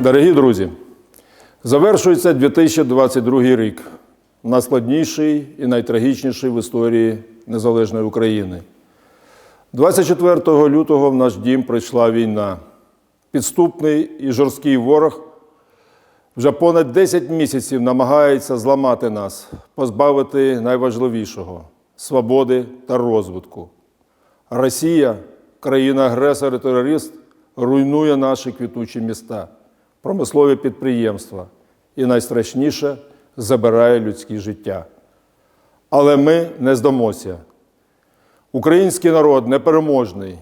Дорогі друзі, завершується 2022 рік, найскладніший і найтрагічніший в історії незалежної України. 24 лютого в наш дім прийшла війна. Підступний і жорсткий ворог вже понад 10 місяців намагається зламати нас, позбавити найважливішого свободи та розвитку. Росія, країна-агресор і терорист, руйнує наші квітучі міста, промислові підприємства і найстрашніше забирає людське життя. Але ми не здамося. Український народ непереможний.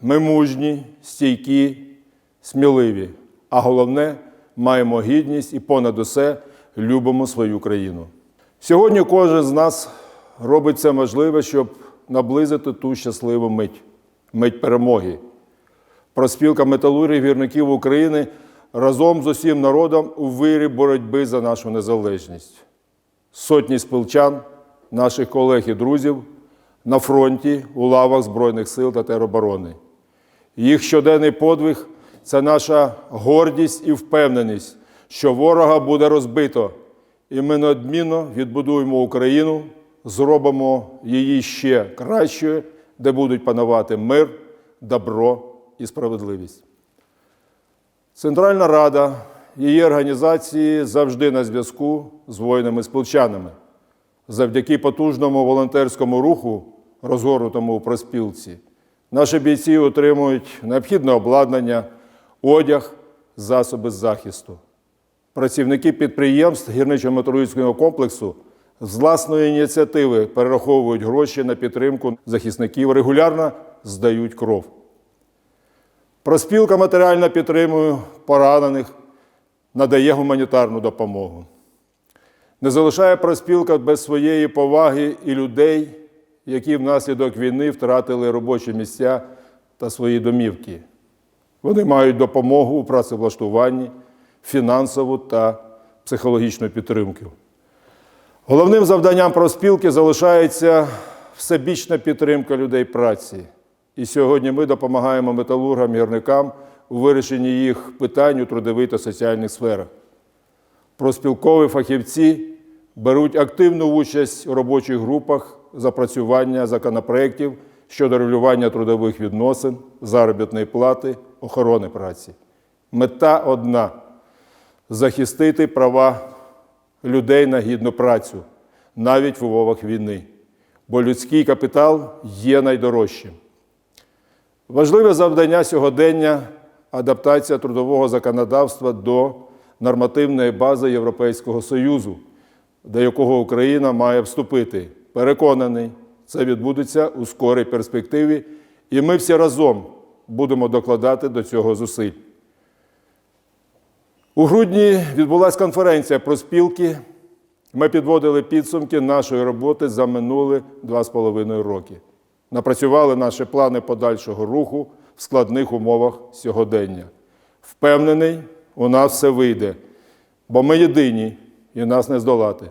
Ми мужні, стійкі, сміливі. А головне, маємо гідність і понад усе любимо свою країну. Сьогодні кожен з нас робить все можливе, щоб наблизити ту щасливу мить, мить перемоги. Проспілка металургів гірників України разом з усім народом у вирі боротьби за нашу незалежність. Сотні спілчан, наших колег і друзів на фронті у лавах Збройних сил та тероборони. Їх щоденний подвиг це наша гордість і впевненість, що ворога буде розбито, і ми неодмінно відбудуємо Україну, зробимо її ще кращою, де будуть панувати мир, добро і справедливість. Центральна Рада, її організації завжди на зв'язку з воїнами-спілчанами. Завдяки потужному волонтерському руху, розгорнутому у проспілці, наші бійці отримують необхідне обладнання, одяг, засоби захисту. Працівники підприємств гірничо-металургійського комплексу з власної ініціативи перераховують гроші на підтримку захисників, регулярно здають кров. Проспілка матеріально підтримує поранених, надає гуманітарну допомогу. Не залишає проспілка без своєї поваги і людей, які внаслідок війни втратили робочі місця та свої домівки. Вони мають допомогу у працевлаштуванні, фінансову та психологічну підтримку. Головним завданням проспілки залишається всебічна підтримка людей праці. І сьогодні ми допомагаємо металургам, гірникам у вирішенні їх питань у трудовій та соціальних сферах. Проспілкові фахівці беруть активну участь у робочих групах запрацювання законопроєктів щодо регулювання трудових відносин, заробітної плати, охорони праці. Мета одна захистити права людей на гідну працю, навіть в умовах війни, бо людський капітал є найдорожчим. Важливе завдання сьогодення адаптація трудового законодавства до нормативної бази Європейського Союзу, до якого Україна має вступити. Переконаний, це відбудеться у скорій перспективі, і ми всі разом будемо докладати до цього зусиль. У грудні відбулася конференція про спілки. Ми підводили підсумки нашої роботи за минулі два з половиною роки. Напрацювали наші плани подальшого руху в складних умовах сьогодення. Впевнений, у нас все вийде, бо ми єдині і нас не здолати.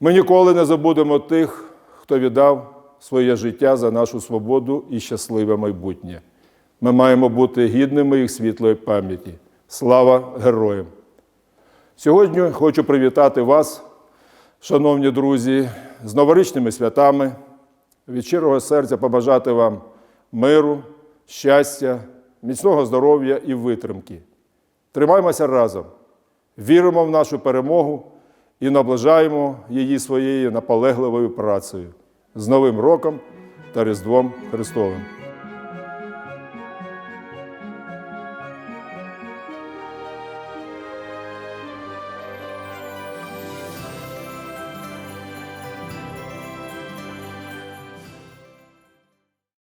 Ми ніколи не забудемо тих, хто віддав своє життя за нашу свободу і щасливе майбутнє. Ми маємо бути гідними їх світлої пам'яті. Слава героям! Сьогодні хочу привітати вас, шановні друзі, з новорічними святами, від щирого серця побажати вам миру, щастя, міцного здоров'я і витримки. Тримаймося разом, віримо в нашу перемогу і наближаємо її своєю наполегливою працею з Новим роком та Різдвом Христовим.